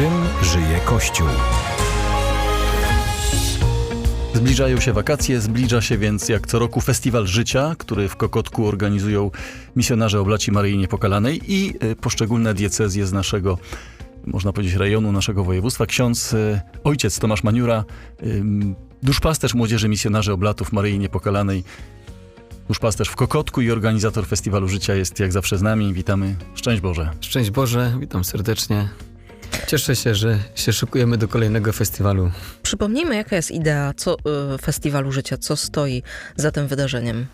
tym żyje Kościół. Zbliżają się wakacje, zbliża się więc jak co roku Festiwal Życia, który w Kokotku organizują misjonarze Oblaci Maryi Niepokalanej i y, poszczególne diecezje z naszego, można powiedzieć, rejonu, naszego województwa. Ksiądz, y, ojciec Tomasz Maniura, ym, duszpasterz Młodzieży Misjonarzy Oblatów Maryi Niepokalanej, duszpasterz w Kokotku i organizator Festiwalu Życia jest jak zawsze z nami. Witamy. Szczęść Boże. Szczęść Boże, witam serdecznie. Cieszę się, że się szykujemy do kolejnego festiwalu. Przypomnijmy, jaka jest idea co, y, Festiwalu Życia, co stoi za tym wydarzeniem.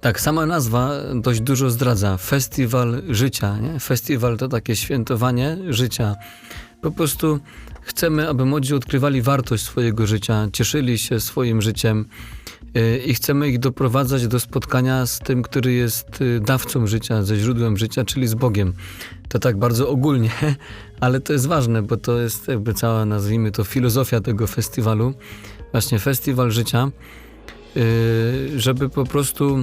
Tak, sama nazwa dość dużo zdradza. Festiwal życia. Nie? Festiwal to takie świętowanie życia. Po prostu chcemy, aby młodzi odkrywali wartość swojego życia, cieszyli się swoim życiem i chcemy ich doprowadzać do spotkania z tym, który jest y, dawcą życia, ze źródłem życia, czyli z Bogiem. To tak bardzo ogólnie, ale to jest ważne, bo to jest jakby cała, nazwijmy to, filozofia tego festiwalu. Właśnie festiwal życia, yy, żeby po prostu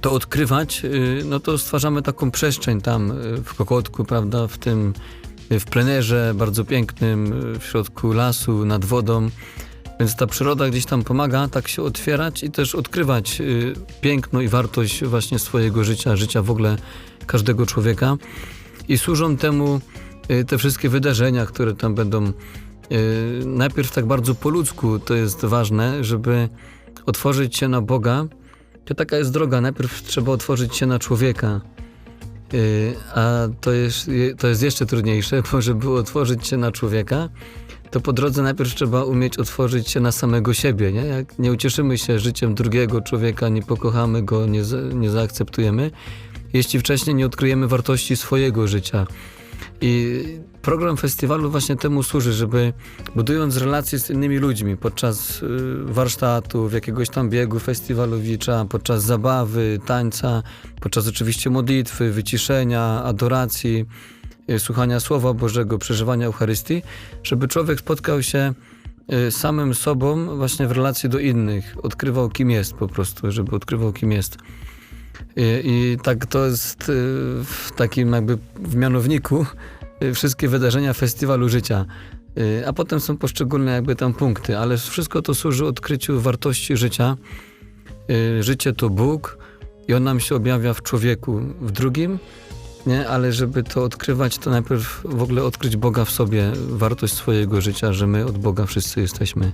to odkrywać, no to stwarzamy taką przestrzeń tam w Kokotku, prawda, w tym, w plenerze bardzo pięknym, w środku lasu, nad wodą. Więc ta przyroda gdzieś tam pomaga tak się otwierać i też odkrywać yy, piękno i wartość właśnie swojego życia, życia w ogóle każdego człowieka. I służą temu yy, te wszystkie wydarzenia, które tam będą. Yy, najpierw tak bardzo po ludzku to jest ważne, żeby otworzyć się na Boga. To taka jest droga. Najpierw trzeba otworzyć się na człowieka. Yy, a to jest, to jest jeszcze trudniejsze, bo żeby otworzyć się na człowieka, to po drodze najpierw trzeba umieć otworzyć się na samego siebie. Nie? Jak nie ucieszymy się życiem drugiego człowieka, nie pokochamy go, nie, nie zaakceptujemy, jeśli wcześniej nie odkryjemy wartości swojego życia. I program festiwalu właśnie temu służy, żeby budując relacje z innymi ludźmi podczas y, warsztatów, jakiegoś tam biegu festiwalowicza, podczas zabawy, tańca, podczas oczywiście modlitwy, wyciszenia, adoracji, słuchania Słowa Bożego, przeżywania Eucharystii, żeby człowiek spotkał się y, samym sobą właśnie w relacji do innych, odkrywał kim jest po prostu, żeby odkrywał kim jest. I, i tak to jest y, w takim jakby w mianowniku y, wszystkie wydarzenia festiwalu życia. Y, A potem są poszczególne jakby tam punkty, ale wszystko to służy odkryciu wartości życia. Y, Życie to Bóg i on nam się objawia w człowieku, w drugim, nie? ale żeby to odkrywać, to najpierw w ogóle odkryć Boga w sobie, wartość swojego życia, że my od Boga wszyscy jesteśmy.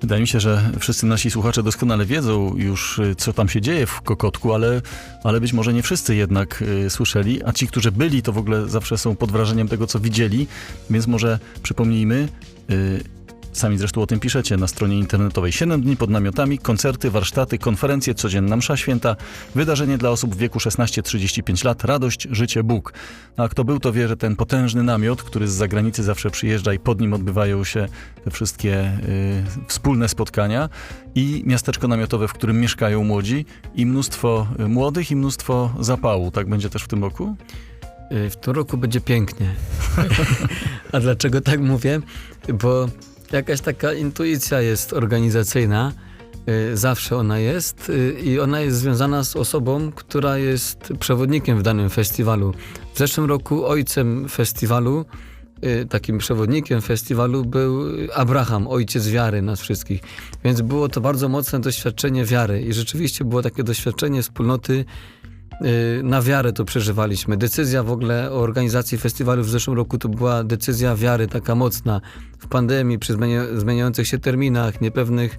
Wydaje mi się, że wszyscy nasi słuchacze doskonale wiedzą już, y, co tam się dzieje w Kokotku, ale, ale być może nie wszyscy jednak y, słyszeli, a ci, którzy byli, to w ogóle zawsze są pod wrażeniem tego, co widzieli, więc może przypomnijmy, y, sami zresztą o tym piszecie na stronie internetowej. 7 dni pod namiotami, koncerty, warsztaty, konferencje, codzienna msza święta, wydarzenie dla osób w wieku 16-35 lat, radość, życie, Bóg. No, a kto był, to wie, że ten potężny namiot, który z zagranicy zawsze przyjeżdża i pod nim odbywają się te wszystkie y, wspólne spotkania i miasteczko namiotowe, w którym mieszkają młodzi i mnóstwo y, młodych i mnóstwo zapału. Tak będzie też w tym roku? Y, W tym roku będzie pięknie. A dlaczego tak mówię? Bo jakaś taka intuicja jest organizacyjna. y, Zawsze ona jest y, i ona jest związana z osobą, która jest przewodnikiem w danym festiwalu. W zeszłym roku ojcem festiwalu, y, takim przewodnikiem festiwalu był Abraham, ojciec wiary nas wszystkich. Więc było to bardzo mocne doświadczenie wiary i rzeczywiście było takie doświadczenie wspólnoty na wiarę to przeżywaliśmy. Decyzja w ogóle o organizacji festiwalu w zeszłym roku to była decyzja wiary taka mocna. W pandemii, przy zmienia- zmieniających się terminach, niepewnych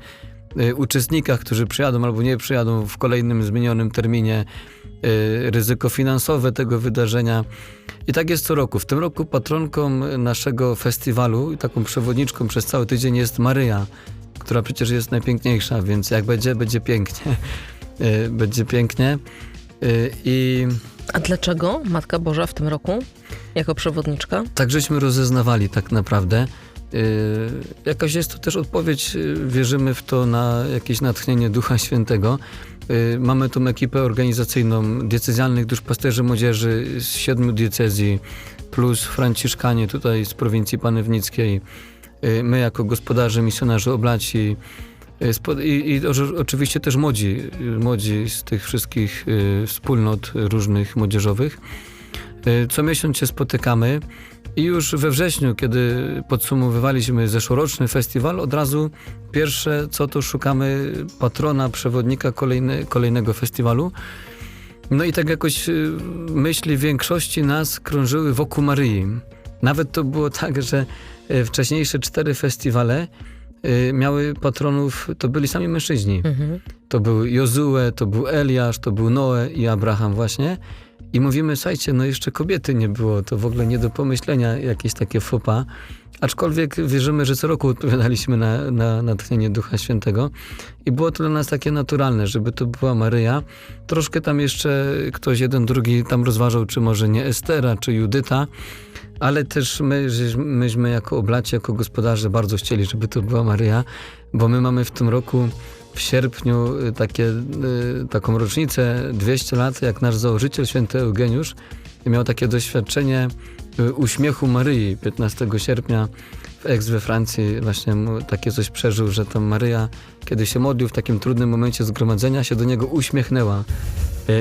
y, uczestnikach, którzy przyjadą albo nie przyjadą w kolejnym zmienionym terminie, y, ryzyko finansowe tego wydarzenia. I tak jest co roku. W tym roku patronką naszego festiwalu i taką przewodniczką przez cały tydzień jest Maryja, która przecież jest najpiękniejsza, więc jak będzie, będzie pięknie. Y, Będzie pięknie. Y, I A dlaczego Matka Boża w tym roku jako przewodniczka? tak żeśmy rozeznawali tak naprawdę. Yy, jakaś jest to też odpowiedź, yy, wierzymy w to na jakieś natchnienie Ducha Świętego. Mamy tą ekipę organizacyjną diecezjalnych duszpasterzy młodzieży z siedmiu diecezji, plus franciszkanie tutaj z prowincji panewnickiej. My jako gospodarze, misjonarze oblaci i, i o- oczywiście też młodzi, yy, młodzi z tych wszystkich yy, wspólnot różnych młodzieżowych. Co miesiąc się spotykamy I już we wrześniu, kiedy podsumowywaliśmy zeszłoroczny festiwal, od razu pierwsze co to szukamy patrona, przewodnika kolejnego festiwalu. No i tak jakoś y, myśli większości nas krążyły wokół Maryi. Nawet to było tak, że y, wcześniejsze cztery festiwale y, miały patronów, to byli sami mężczyźni. Mhm. To był Jozue, to był Eliasz, to był Noe i Abraham właśnie. I mówimy, słuchajcie, no jeszcze kobiety nie było, to w ogóle nie do pomyślenia jakieś takie fopa. Aczkolwiek wierzymy, że co roku odpowiadaliśmy na, na natchnienie Ducha Świętego i było to dla nas takie naturalne, żeby to była Maryja. Troszkę tam jeszcze ktoś jeden, drugi tam rozważał, czy może nie Estera, czy Judyta, ale też my, myśmy jako oblaci, jako gospodarze bardzo chcieli, żeby to była Maryja, bo my mamy w tym roku w sierpniu y, takie, y, taką rocznicę 200 lat, jak nasz założyciel święty Eugeniusz miał takie doświadczenie y, uśmiechu Maryi 15 sierpnia w Aix we Francji. Właśnie takie coś przeżył, że tam Maryja, kiedy się modlił w takim trudnym momencie zgromadzenia, się do niego uśmiechnęła.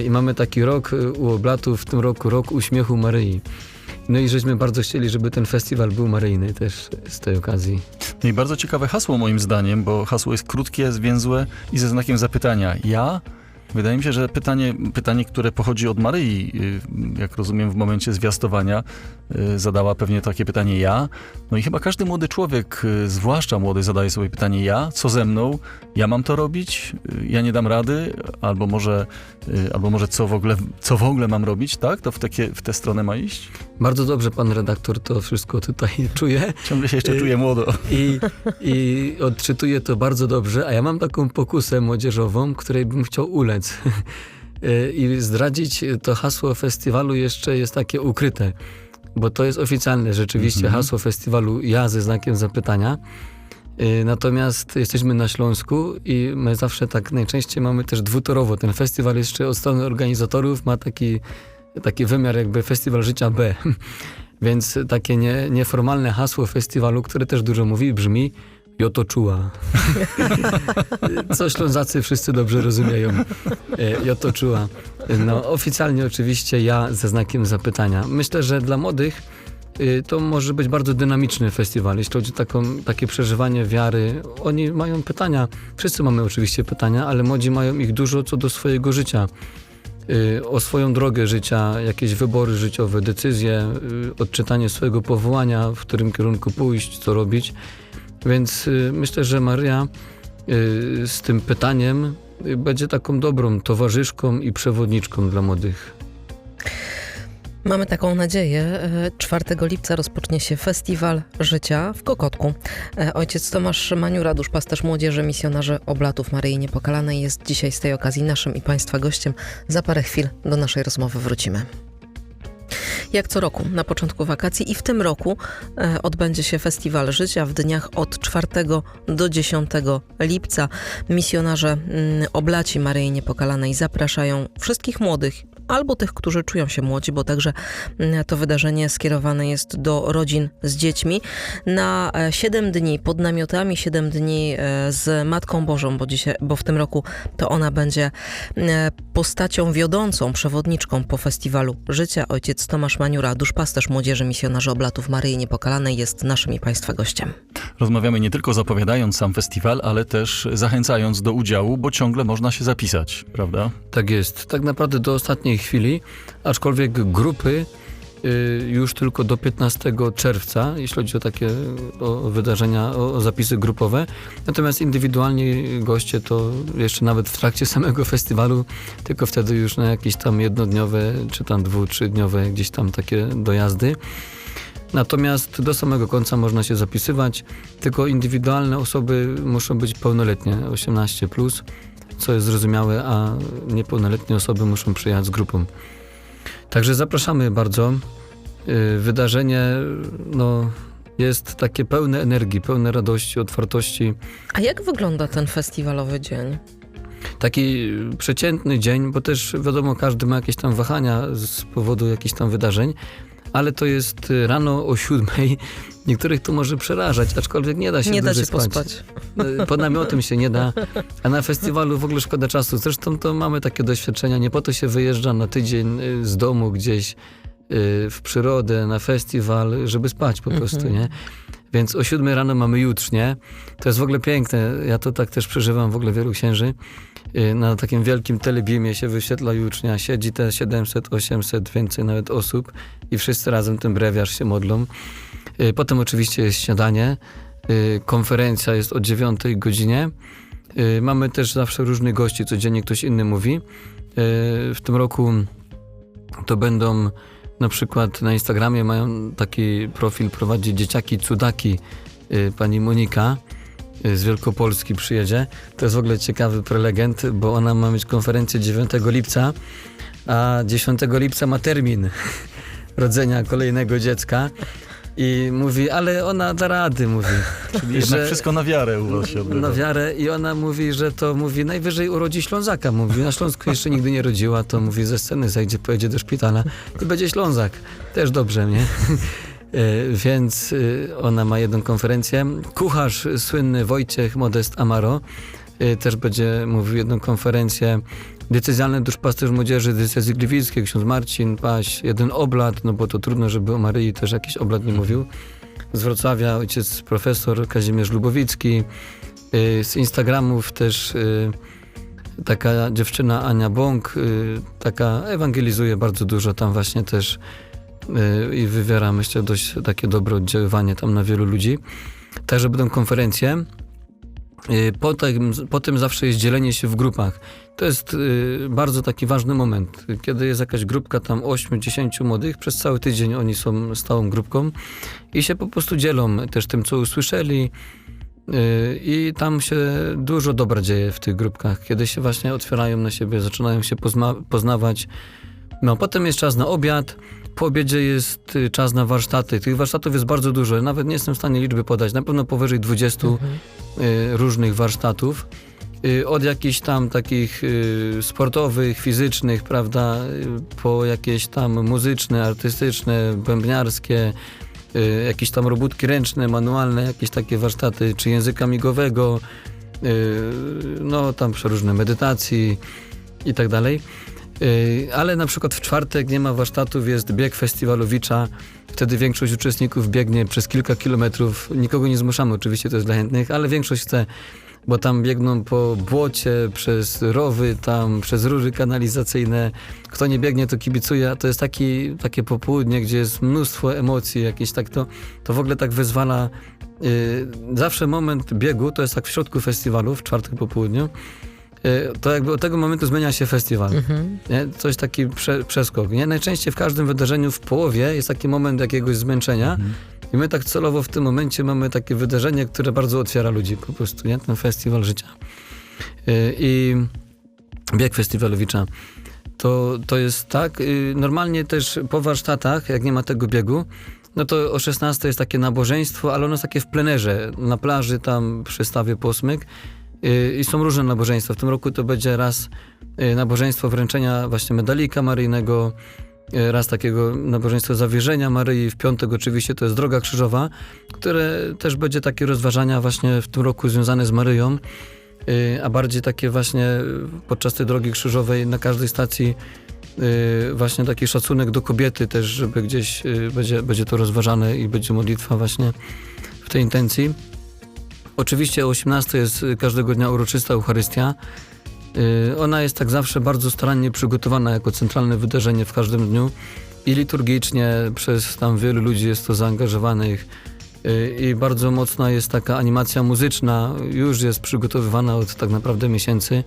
I mamy taki rok u oblatów, w tym roku rok uśmiechu Maryi. No i żeśmy bardzo chcieli, żeby ten festiwal był maryjny też z tej okazji. No i bardzo ciekawe hasło moim zdaniem, bo hasło jest krótkie, zwięzłe i ze znakiem zapytania. Ja? Wydaje mi się, że pytanie, pytanie, które pochodzi od Maryi, y, jak rozumiem w momencie zwiastowania, y, zadała pewnie takie pytanie ja. No i chyba każdy młody człowiek, y, zwłaszcza młody, zadaje sobie pytanie ja, co ze mną? Ja mam to robić? Ja nie dam rady? Albo może, albo może co, w ogóle, co w ogóle mam robić? Tak? To w, takie, w tę stronę ma iść? Bardzo dobrze pan redaktor to wszystko tutaj czuje. Ciągle się jeszcze czuję młodo. I, I odczytuję to bardzo dobrze, a ja mam taką pokusę młodzieżową, której bym chciał ulec. Y, I zdradzić to hasło festiwalu jeszcze jest takie ukryte, bo to jest oficjalne rzeczywiście Mhm. hasło festiwalu ja ze znakiem zapytania. Y, Natomiast jesteśmy na Śląsku i my zawsze tak najczęściej mamy też dwutorowo. Ten festiwal jeszcze od strony organizatorów ma taki, taki wymiar jakby festiwal życia B. Więc takie nie, nieformalne hasło festiwalu, które też dużo mówi, brzmi Joto czuła. Co Ślązacy wszyscy dobrze rozumieją. E, Joto czuła. No, oficjalnie oczywiście ja ze znakiem zapytania. Myślę, że dla młodych y, to może być bardzo dynamiczny festiwal, jeśli chodzi o taką, takie przeżywanie wiary. Oni mają pytania, wszyscy mamy oczywiście pytania, ale młodzi mają ich dużo co do swojego życia. Y, O swoją drogę życia, jakieś wybory życiowe, decyzje, y, odczytanie swojego powołania, w którym kierunku pójść, co robić. Więc y, myślę, że Maria y, z tym pytaniem y, będzie taką dobrą towarzyszką i przewodniczką dla młodych. Mamy taką nadzieję. E, 4 lipca rozpocznie się Festiwal Życia w Kokotku. E, Ojciec Tomasz Maniura, duszpasterz młodzieży, misjonarze Oblatów Maryi Niepokalanej jest dzisiaj z tej okazji naszym i Państwa gościem. Za parę chwil do naszej rozmowy wrócimy. Jak co roku, na początku wakacji i w tym roku e, odbędzie się Festiwal Życia w dniach od 4 do 10 lipca. Misjonarze mm, Oblaci Maryi Niepokalanej zapraszają wszystkich młodych albo tych, którzy czują się młodzi, bo także mm, to wydarzenie skierowane jest do rodzin z dziećmi na 7 dni pod namiotami, 7 dni e, z Matką Bożą, bo, dzisiaj, bo w tym roku to ona będzie e, postacią wiodącą, przewodniczką po festiwalu życia. Ojciec Tomasz Maniura, duszpasterz młodzieży misjonarzy Oblatów Maryi Niepokalanej jest naszym i Państwa gościem. Rozmawiamy nie tylko zapowiadając sam festiwal, ale też zachęcając do udziału, bo ciągle można się zapisać, prawda? Tak jest. Tak naprawdę do ostatniej chwili, aczkolwiek grupy już tylko do 15 czerwca, jeśli chodzi o takie o wydarzenia, o, zapisy grupowe. Natomiast indywidualni goście to jeszcze nawet w trakcie samego festiwalu, tylko wtedy już na jakieś tam jednodniowe, czy tam dwu, trzydniowe gdzieś tam takie dojazdy. Natomiast do samego końca można się zapisywać, tylko indywidualne osoby muszą być pełnoletnie, 18+, plus, co jest zrozumiałe, a niepełnoletnie osoby muszą przyjechać z grupą. Także zapraszamy bardzo. Yy, Wydarzenie no, jest takie pełne energii, pełne radości, otwartości. A jak wygląda ten festiwalowy dzień? Taki przeciętny dzień, bo też wiadomo, każdy ma jakieś tam wahania z powodu jakichś tam wydarzeń, ale to jest y, rano o siódmej. Niektórych to może przerażać, aczkolwiek nie da się Nie da się pospać. No, Po namiotem się nie da, a na festiwalu w ogóle szkoda czasu. Zresztą to mamy takie doświadczenia, nie po to się wyjeżdża na tydzień y, z domu gdzieś w przyrodę, na festiwal, żeby spać po prostu, Mhm. nie? Więc o 7 rano mamy jutrznie. To jest w ogóle piękne. Ja to tak też przeżywam w ogóle wielu księży. Y, Na takim wielkim telebimie się wyświetla jutrznia. Siedzi te 700, 800, więcej nawet osób i wszyscy razem ten brewiarz się modlą. Y, Potem oczywiście jest śniadanie. Y, Konferencja jest o 9 godzinie. Mamy też zawsze różnych gości, codziennie ktoś inny mówi. W tym roku to będą na przykład na Instagramie mają taki profil, prowadzi dzieciaki cudaki y, pani Monika y, z Wielkopolski przyjedzie. To jest w ogóle ciekawy prelegent, bo ona ma mieć konferencję 9 lipca, a 10 lipca ma termin rodzenia kolejnego dziecka. I mówi, ale ona da rady, mówi. Czyli że- wszystko na wiarę u was się odbywa. Na wiarę i ona mówi, że to mówi najwyżej urodzi Ślązaka. Mówi, na Śląsku jeszcze nigdy nie rodziła, to mówi ze sceny zajdzie, pojedzie do szpitala i będzie Ślązak. Też dobrze, nie? E, Więc e, ona ma jedną konferencję. Kucharz słynny Wojciech Modest Amaro e, też będzie mówił jedną konferencję. Decyzjalny duszpasterz młodzieży decyzji gliwickiej, ksiądz Marcin Paś, jeden oblat, no bo to trudno, żeby o Maryi też jakiś oblat nie mówił. Z Wrocławia ojciec profesor Kazimierz Lubowicki, Y, Z Instagramów też y, taka dziewczyna Ania Bąk, y, taka ewangelizuje bardzo dużo tam właśnie też i wywiera myślę dość takie dobre oddziaływanie tam na wielu ludzi. Także będą konferencje. Y, Potem, potem zawsze jest dzielenie się w grupach. To jest y, bardzo taki ważny moment, kiedy jest jakaś grupka tam 8-10 młodych, przez cały tydzień oni są stałą grupką i się po prostu dzielą też tym, co usłyszeli, Y, I tam się dużo dobra dzieje w tych grupkach, kiedy się właśnie otwierają na siebie, zaczynają się pozna- poznawać. No, potem jest czas na obiad. Po obiedzie jest y, czas na warsztaty. Tych warsztatów jest bardzo dużo. Nawet nie jestem w stanie liczby podać. Na pewno powyżej 20 Mhm. y, różnych warsztatów. Y, Od jakichś tam takich sportowych, fizycznych, prawda, po jakieś tam muzyczne, artystyczne, bębniarskie, jakieś tam robótki ręczne, manualne, jakieś takie warsztaty, czy języka migowego, no tam przeróżne medytacji i tak dalej. Y, Ale na przykład w czwartek nie ma warsztatów, jest bieg festiwalowicza. Wtedy większość uczestników biegnie przez kilka kilometrów. Nikogo nie zmuszamy, oczywiście to jest dla chętnych, ale większość chce, bo tam biegną po błocie, przez rowy, tam przez rury kanalizacyjne. Kto nie biegnie, to kibicuje. a To jest taki, takie popołudnie, gdzie jest mnóstwo emocji jakieś tak to, to w ogóle tak wyzwala. y, zawsze moment biegu, to jest tak w środku festiwalu, w czwartek po południu, to jakby od tego momentu zmienia się festiwal. Mhm. Nie? Coś taki prze, przeskok. Nie? Najczęściej w każdym wydarzeniu w połowie jest taki moment jakiegoś zmęczenia Mhm. i my tak celowo w tym momencie mamy takie wydarzenie, które bardzo otwiera ludzi po prostu, nie? Ten festiwal życia. Y, I bieg festiwalowicza. To, to jest tak. y, Normalnie też po warsztatach, jak nie ma tego biegu, no to o 16 jest takie nabożeństwo, ale ono jest takie w plenerze, na plaży tam przy stawie Posmyk. Y, I są różne nabożeństwa. W tym roku to będzie raz y, nabożeństwo wręczenia właśnie medalika maryjnego, y, raz takiego nabożeństwa zawierzenia Maryi, w piątek oczywiście to jest Droga Krzyżowa, które też będzie takie rozważania właśnie w tym roku związane z Maryją, a bardziej takie właśnie podczas tej Drogi Krzyżowej na każdej stacji właśnie taki szacunek do kobiety też, żeby gdzieś będzie, będzie to rozważane i będzie modlitwa właśnie w tej intencji. Oczywiście o 18 jest y, każdego dnia uroczysta Eucharystia. Y, Ona jest tak zawsze bardzo starannie przygotowana jako centralne wydarzenie w każdym dniu i liturgicznie przez tam wielu ludzi jest to zaangażowanych y, i bardzo mocna jest taka animacja muzyczna, już jest przygotowywana od tak naprawdę miesięcy.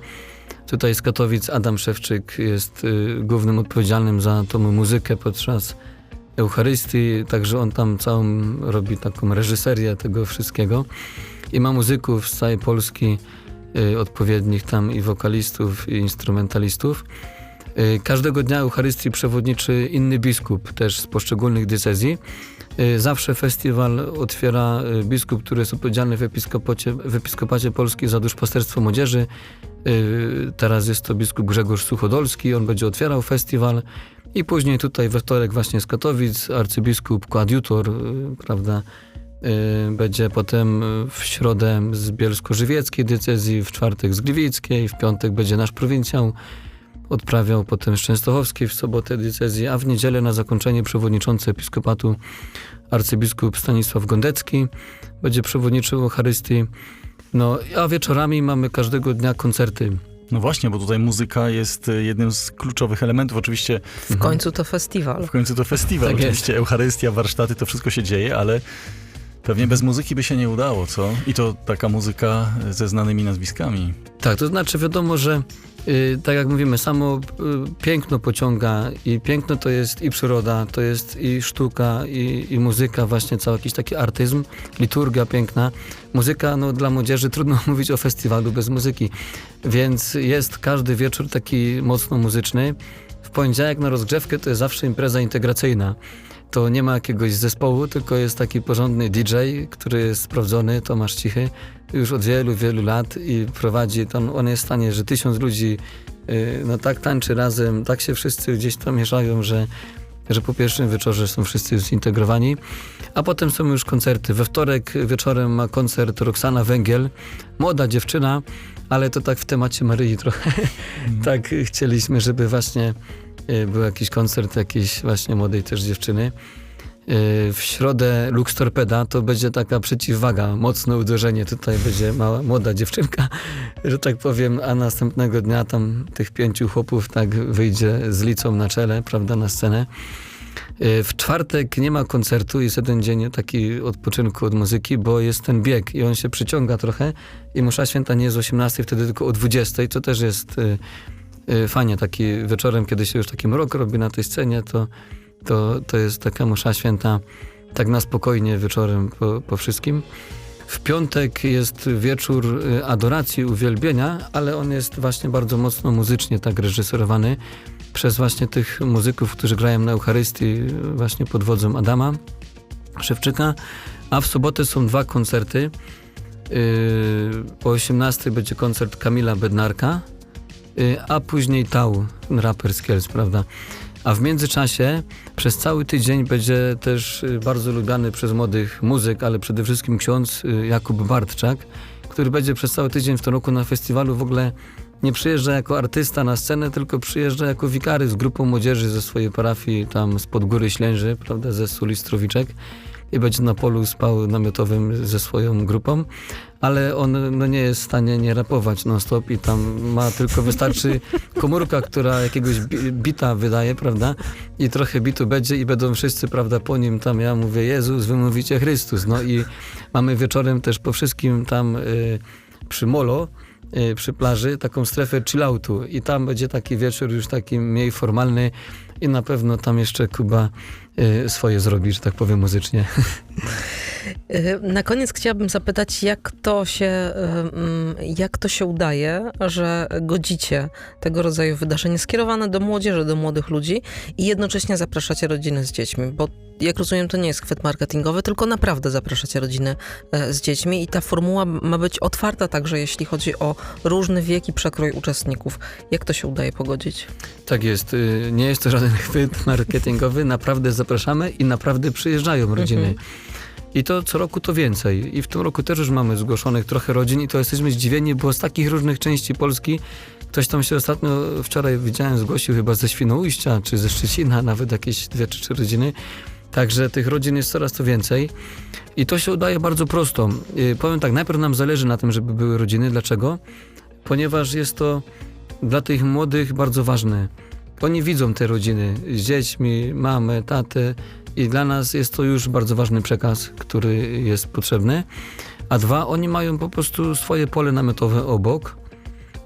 Tutaj z Katowic Adam Szewczyk jest głównym odpowiedzialnym za tą muzykę podczas Eucharystii, także on tam całą robi taką reżyserię tego wszystkiego i ma muzyków z całej Polski y, odpowiednich tam i wokalistów i instrumentalistów. Y, Każdego dnia Eucharystii przewodniczy inny biskup też z poszczególnych diecezji. Y, Zawsze festiwal otwiera biskup, który jest odpowiedzialny w episkopacie, w episkopacie Polski za duszpasterstwo młodzieży. Teraz jest to biskup Grzegorz Suchodolski, on będzie otwierał festiwal. I później tutaj we wtorek właśnie z Katowic arcybiskup koadjutor, prawda, będzie potem y, w środę z Bielsko-Żywieckiej decyzji, w czwartek z Gliwickiej, w piątek będzie nasz prowincjał odprawiał potem z Częstochowskiej w sobotę diecezji, a w niedzielę na zakończenie przewodniczący episkopatu arcybiskup Stanisław Gondecki będzie przewodniczył Eucharystii. No, a wieczorami mamy każdego dnia koncerty. No właśnie, bo tutaj muzyka jest y, jednym z kluczowych elementów. Oczywiście W końcu to festiwal. w końcu to festiwal, Tak jest. oczywiście Eucharystia, warsztaty, to wszystko się dzieje, ale pewnie bez muzyki by się nie udało, co? I to taka muzyka ze znanymi nazwiskami. Tak, to znaczy wiadomo, że y, tak jak mówimy, samo y, piękno pociąga i piękno to jest i przyroda, to jest i sztuka, i, i muzyka, właśnie cały jakiś taki artyzm, liturgia piękna. Muzyka, no dla młodzieży trudno mówić o festiwalu bez muzyki, więc jest każdy wieczór taki mocno muzyczny. W poniedziałek na rozgrzewkę to jest zawsze impreza integracyjna. To nie ma jakiegoś zespołu, tylko jest taki porządny DJ, który jest sprawdzony, Tomasz Cichy, już od wielu, wielu lat i prowadzi, tam on jest w stanie, że tysiąc ludzi y, no tak tańczy razem, tak się wszyscy gdzieś tam mieszają, że, że po pierwszym wieczorze są wszyscy zintegrowani, a potem są już koncerty. We wtorek wieczorem ma koncert Roxana Węgiel, młoda dziewczyna, ale to tak w temacie Maryi trochę. tak chcieliśmy, żeby właśnie był jakiś koncert jakiejś właśnie młodej też dziewczyny. Y, W środę Lux Torpeda to będzie taka przeciwwaga, mocne uderzenie. Tutaj będzie mała, młoda dziewczynka, że tak powiem, a następnego dnia tam tych pięciu chłopów tak wyjdzie z licą na czele, prawda, na scenę. Y, W czwartek nie ma koncertu, jest jeden dzień taki odpoczynku od muzyki, bo jest ten bieg i on się przyciąga trochę i msza święta nie jest o 18, wtedy tylko o 20, co też jest fajnie, taki wieczorem, kiedy się już taki mrok robi na tej scenie, to, to, to jest taka msza święta tak na spokojnie wieczorem po, po wszystkim. W piątek jest wieczór y, adoracji, uwielbienia, ale on jest właśnie bardzo mocno muzycznie tak reżyserowany przez właśnie tych muzyków, którzy grają na Eucharystii y, właśnie pod wodzą Adama Szewczyka. A w sobotę są dwa koncerty. Yy, Po 18 będzie koncert Kamila Bednarka, a później Tau, raper z Kielc, prawda? A w międzyczasie przez cały tydzień będzie też y, bardzo lubiany przez młodych muzyk, ale przede wszystkim ksiądz y, Jakub Bartczak, który będzie przez cały tydzień w tym roku na festiwalu w ogóle nie przyjeżdża jako artysta na scenę, tylko przyjeżdża jako wikary z grupą młodzieży ze swojej parafii, tam spod Góry Ślęży, prawda, ze Sulistrowiczek i będzie na polu spał namiotowym ze swoją grupą, ale on no, nie jest w stanie nie rapować non stop i tam ma tylko wystarczy komórka, która jakiegoś bi- bita wydaje, prawda, i trochę bitu będzie i będą wszyscy, prawda, po nim tam. Ja mówię Jezus, wy mówicie Chrystus, no i mamy wieczorem też po wszystkim tam y, przy Molo, przy plaży taką strefę chilloutu i tam będzie taki wieczór już taki mniej formalny i na pewno tam jeszcze Kuba y, swoje zrobi, że tak powiem muzycznie. Y, Na koniec chciałabym zapytać, jak to się, y, mm, jak to się udaje, że godzicie tego rodzaju wydarzenie skierowane do młodzieży, do młodych ludzi i jednocześnie zapraszacie rodziny z dziećmi, bo jak rozumiem, to nie jest chwyt marketingowy, tylko naprawdę zapraszacie rodziny e, z dziećmi i ta formuła ma być otwarta także, jeśli chodzi o różny wiek i przekrój uczestników. Jak to się udaje pogodzić? Tak jest, y, nie jest to żaden chwyt marketingowy, naprawdę zapraszamy i naprawdę przyjeżdżają rodziny. Mhm. I to co roku to więcej. I w tym roku też już mamy zgłoszonych trochę rodzin i to jesteśmy zdziwieni, bo z takich różnych części Polski ktoś tam się ostatnio, wczoraj widziałem, zgłosił chyba ze Świnoujścia, czy ze Szczecina, nawet jakieś dwie czy trzy rodziny. Także tych rodzin jest coraz to więcej. I to się udaje bardzo prosto. Y, Powiem tak, najpierw nam zależy na tym, żeby były rodziny. Dlaczego? Ponieważ jest to dla tych młodych bardzo ważne. Oni widzą te rodziny z dziećmi, mamę, tatę i dla nas jest to już bardzo ważny przekaz, który jest potrzebny. A dwa, oni mają po prostu swoje pole namiotowe obok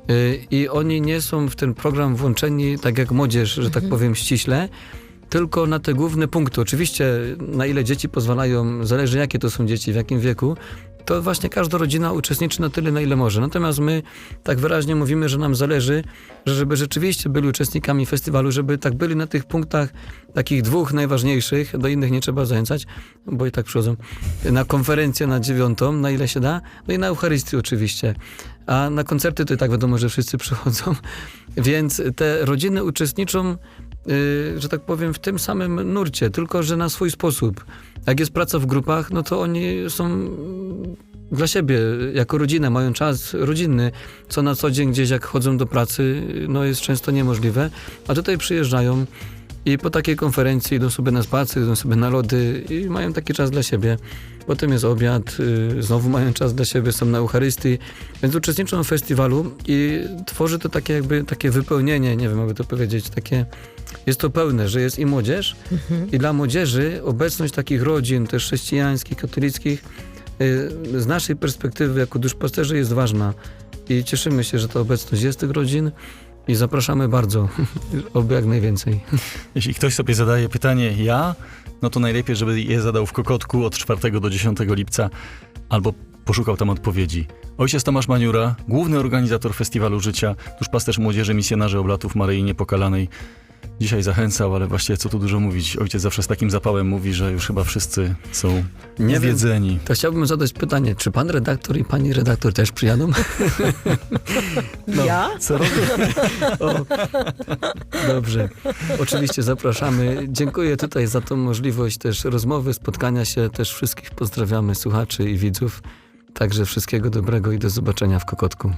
y, i oni nie są w ten program włączeni tak jak młodzież, że tak powiem ściśle, tylko na te główne punkty. Oczywiście na ile dzieci pozwalają, zależy jakie to są dzieci, w jakim wieku, to właśnie każda rodzina uczestniczy na tyle, na ile może. Natomiast my tak wyraźnie mówimy, że nam zależy, że żeby rzeczywiście byli uczestnikami festiwalu, żeby tak byli na tych punktach takich dwóch najważniejszych, do innych nie trzeba zachęcać, bo i tak przychodzą, na konferencję na dziewiątą, na ile się da, no i na Eucharystię oczywiście. A na koncerty to i tak wiadomo, że wszyscy przychodzą, więc te rodziny uczestniczą że tak powiem, w tym samym nurcie, tylko że na swój sposób. Jak jest praca w grupach, no to oni są dla siebie, jako rodzinę, mają czas rodzinny, co na co dzień gdzieś jak chodzą do pracy, no jest często niemożliwe, a tutaj przyjeżdżają i po takiej konferencji idą sobie na spacer, idą sobie na lody i mają taki czas dla siebie. Potem jest obiad, y, znowu mają czas dla siebie, są na Eucharystii, więc uczestniczą w festiwalu i tworzy to takie jakby takie wypełnienie, nie wiem, jakby to powiedzieć, takie jest to pełne, że jest i młodzież i dla młodzieży obecność takich rodzin, też chrześcijańskich, katolickich, y, z naszej perspektywy jako duszpasterzy jest ważna. I cieszymy się, że ta obecność jest tych rodzin i zapraszamy bardzo, oby jak najwięcej. Jeśli ktoś sobie zadaje pytanie ja, no to najlepiej, żeby je zadał w Kokotku od 4 do 10 lipca albo poszukał tam odpowiedzi. Ojciec Tomasz Maniura, główny organizator Festiwalu Życia, duszpasterz młodzieży, misjonarzy oblatów Maryi Niepokalanej. Dzisiaj zachęcał, ale właściwie co tu dużo mówić. Ojciec zawsze z takim zapałem mówi, że już chyba wszyscy są Nie wiem. To chciałbym zadać pytanie, czy pan redaktor i pani redaktor też przyjadą? No. Ja? Co robię? O, dobrze. Oczywiście zapraszamy. Dziękuję tutaj za tą możliwość też rozmowy, spotkania się. Też wszystkich pozdrawiamy, słuchaczy i widzów. Także wszystkiego dobrego i do zobaczenia w Kokotku.